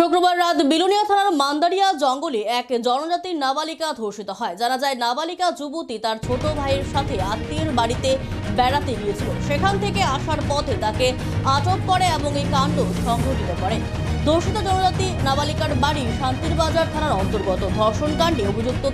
শুক্রবার রাত বিলুনিয়া থানার মান্দারিয়া জঙ্গলে এক জনজাতির নাবালিকা ধর্ষিত হয়। জানা যায়, নাবালিকা যুবতী তার ছোট ভাইয়ের সাথে আত্মীয়ের বাড়িতে বেড়াতে গিয়েছিল। সেখান থেকে আসার পথে তাকে আটক করে এবং এই কাণ্ড সংঘটিত করে। ধর্ষিত জনজাতি নাবালিকার বাড়ি শান্তির বাজার থানার অন্তর্গত। ধর্ষণ কাণ্ডে অভিযুক্ত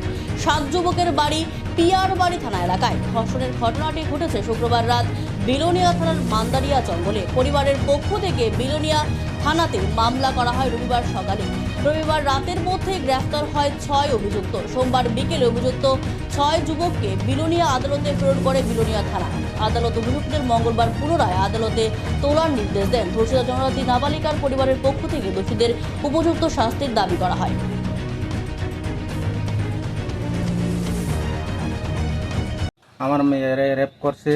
সাত যুবকের বাড়ি পিয়ার বাড়ি থানা এলাকায়। ধর্ষণের ঘটনাটি ঘটেছে শুক্রবার রাত বিলোনিয়া থানার মান্দারিয়া জঙ্গলে। পরিবারের পক্ষ থেকে বিলোনিয়া থানাতে মামলা করা হয় রবিবার সকালে। রবিবার রাতের মধ্যে গ্রেফতার হয় ছয় অভিযুক্ত। সোমবার বিকেলে অভিযুক্ত ছয় যুবককে বিলোনিয়া আদালতে প্রেরণ করে বিলোনিয়া থানা। আদালত অভিযুক্তদের মঙ্গলবার পুনরায় আদালতে তোলার নির্দেশ দেন। ধর্ষিত জনজাতি নাবালিকার পরিবারের পক্ষ থেকে দোষীদের উপযুক্ত শাস্তির দাবি করা হয়। আমার মেয়েরে রেপ করছে।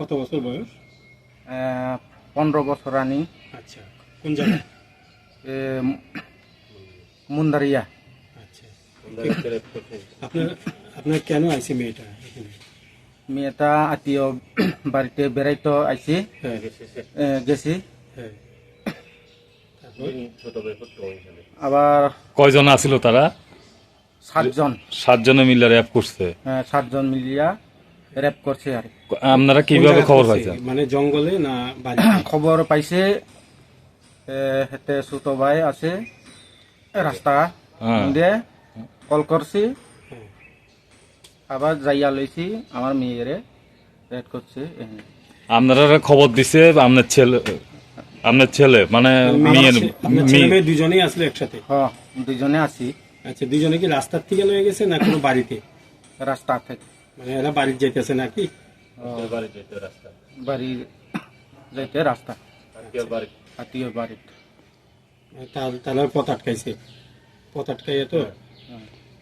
কত বছর বয়স? পনেরো বছর রানি। আচ্ছা কোন জায়গায়? মুন্দারিয়া। আচ্ছা। আপনার আপনার কেন আইছে মেয়েটা এখানে? মেয়েটা আত্মীয় বাড়িতে বেড়াইতে আইছি। হ্যাঁ। গেছি। হ্যাঁ। আবার কয়জন আছিল তারা? সাতজন। সাতজনে মিলে র্যাপ করছে? আহ, সাতজন মিলিয়া রেপ করছে আর। আপনারা কীভাবে খবর পাইছেন? মানে জঙ্গলে না বাড়ি খবর পাইছে হেতে ছোট ভাই আছে রাস্তা হ্যাঁ। দিয়ে কল করছি হ্যাঁ। আবার যাইয়া লইছি আমার মেয়েরে রেড করছে আপনারা খবর দিছে আপনার ছেলে আপনার ছেলে মানে মেয়ের আপনার ছেলে মেয়ে- মেয়ে দুজনেই আসলে একসাথে? হ দুজনে আছি। আচ্ছা দুজনে কি রাস্তার থেকে লয়ে গেছে না কোনো বাড়িতে? রাস্তা থেকে। মানে এরা বাড়ির যাইতেছে নাকি? বাড়ি যাইতে রাস্তা। আত্মীয় বাড়ি। তার পথ আটকাইছে। পথ আটকাইয়া তো?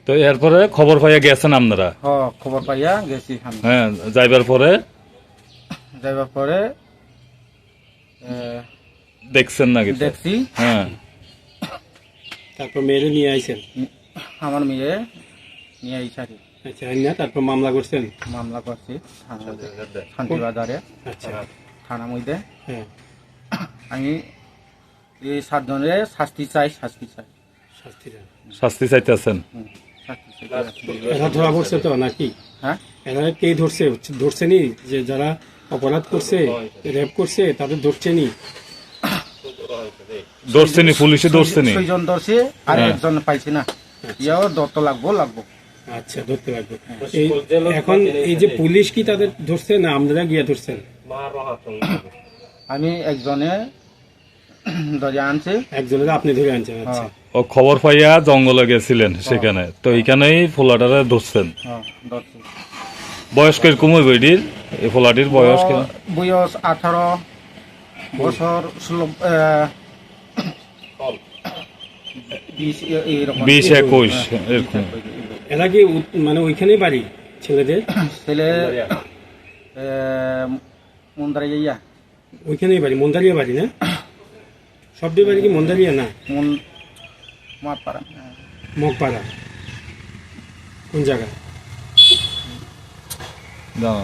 তো এরপরে খবর পাইয়া গেছেন আপনারা? হ খবর পাইয়া গেছি হ্যাঁ যাইবার পরে? যাইবার পরে দেখছেন নাকি দেখছি। হ্যাঁ। তারপর মেয়েরে নিয়ে আইছেন? আমার মেয়ে নিয়ে আইসারি আচ্ছা না তারপর মামলা করছেন? মামলা করছি শান্তিবাজারে আচ্ছা। থানা মধ্যে। হ্যাঁ। আমি এই সাতজনের শাস্তি চাই শাস্তি চাই। শাস্তি চাইতেছেন? হুম, শাস্তি চাই এরা ধরা পড়ছে তো নাকি? হ্যাঁ? এরা কে ধরছে? ধরছেনি যে যারা অপরাধ করছে রেপ করছে তাদের ধরছেনি? ধরছেনি পুলিশে ধরছেনি? ছয়জন ধরছে আর হ্যাঁ। একজন পাইছে না। ইয়াও দত্ত লাগবো লাগবো। আচ্ছা ধরতে পারব। এখন এই যে পুলিশ কি তাদের ধরছে না আপনারা গিয়ে ধরছেন আমি একজনে ধরে আনছে। একজনের আপনি ধরে আনছেন আচ্ছা। হ্যাঁ। ও খবর পাইয়া জঙ্গলে গেছিলেন সেখানে। তো এইখানেই ফোলাটারে ধরছেন। হ্যাঁ বয়স কীরকম হইব এটির? এই ফোলাটির বয়স বয়স আঠারো বছর ষোলো আহ, বিশ বিশ একুশ এরকম। এরা কি মানে ওইখানেই বাড়ি ছেলেদের? ছেলে মন্দারিয়া। ওইখানেই বাড়ি মন্দারিয়া বাড়ি না? সবদের বাড়ি কি মন্দারিয়া না? মুন মাপাড়া মগপাড়া। কোন জায়গা? জানা